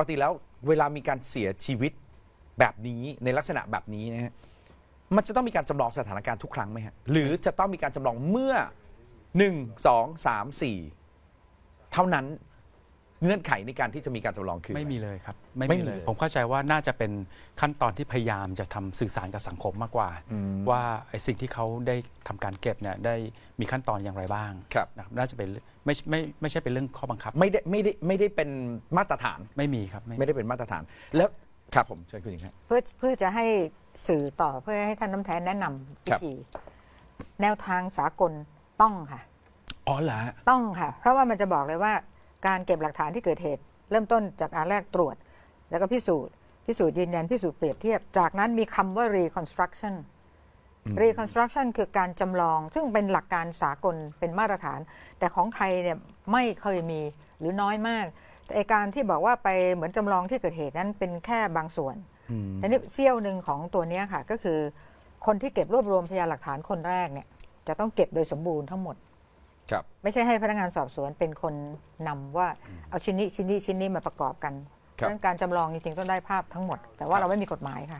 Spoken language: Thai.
กติแล้วเวลามีการเสียชีวิตแบบนี้ในลักษณะแบบนี้นะฮะมันจะต้องมีการจำลองสถานการณ์ทุกครั้งไหมฮะหรือจะต้องมีการจำลองเมื่อหนึ่งสองสามสี่เท่านั้น เงื่อนไขในการที่จะมีการจำลองคือ ไม่มีเลยครับ ไม่ไม่มีมีเลย เลย ผมเข้าใจว่าน่าจะเป็นขั้นตอนที่พยายามจะทำสื่อสารกับสังคมมากกว่า อืมว่าไอ้สิ่งที่เขาได้ทำการเก็บเนี่ยได้มีขั้นตอนอย่างไรบ้างครับ นะครับน่าจะเป็นไม่ไม่ไม่ใช่เป็นเรื่องข้อบังคับ ไม่ได้ไม่ได้ไม่ได้เป็นมาตรฐาน ไม่มีครับไม่ไม่ได้เป็นมาตรฐาน แล้วครับผมเชิญคุณหญิงครับ เพื่อเพื่อจะให้สื่อต่อเพื่อให้ท่านน้ำแท้แนะนำวิครับ ธีแนวทางสากลต้องค่ะ อ๋อเหรอฮะ ต้องค่ะ เพราะว่ามันจะบอกเลยว่า การเก็บหลักฐานที่เกิดเหตุ เริ่มต้นจากอันแรกตรวจ แล้วก็พิสูจน์ พิสูจน์ยืนยันพิสูจน์เปรียบเทียบ จากนั้นมีคำว่า reconstruction reconstruction คือการจำลอง ซึ่งเป็นหลักการสากลเป็นมาตรฐาน แต่ของไทยเนี่ยไม่เคยมีหรือน้อยมากแต่ไอ้การที่บอกว่าไปเหมือนจำลองที่เกิดเหตุนั้นเป็นแค่บางส่วนอืมแต่นี่เสี้ยวหนึ่งของตัวเนี้ยค่ะ ก็คือ คนที่เก็บรวบรวมพยานหลักฐานคนแรกเนี่ย จะต้องเก็บโดยสมบูรณ์ทั้งหมด ครับ ไม่ใช่ให้พนักงานสอบสวนเป็นคนนำว่าเอาชิ้นนี้ชิ้นนี้ชิ้นนี้มาประกอบกันเพครับราะฉะนั้นการจำลองจริงๆต้องได้ภาพทั้งหมด แต่ว่าเราไม่มีกฎหมายค่ะ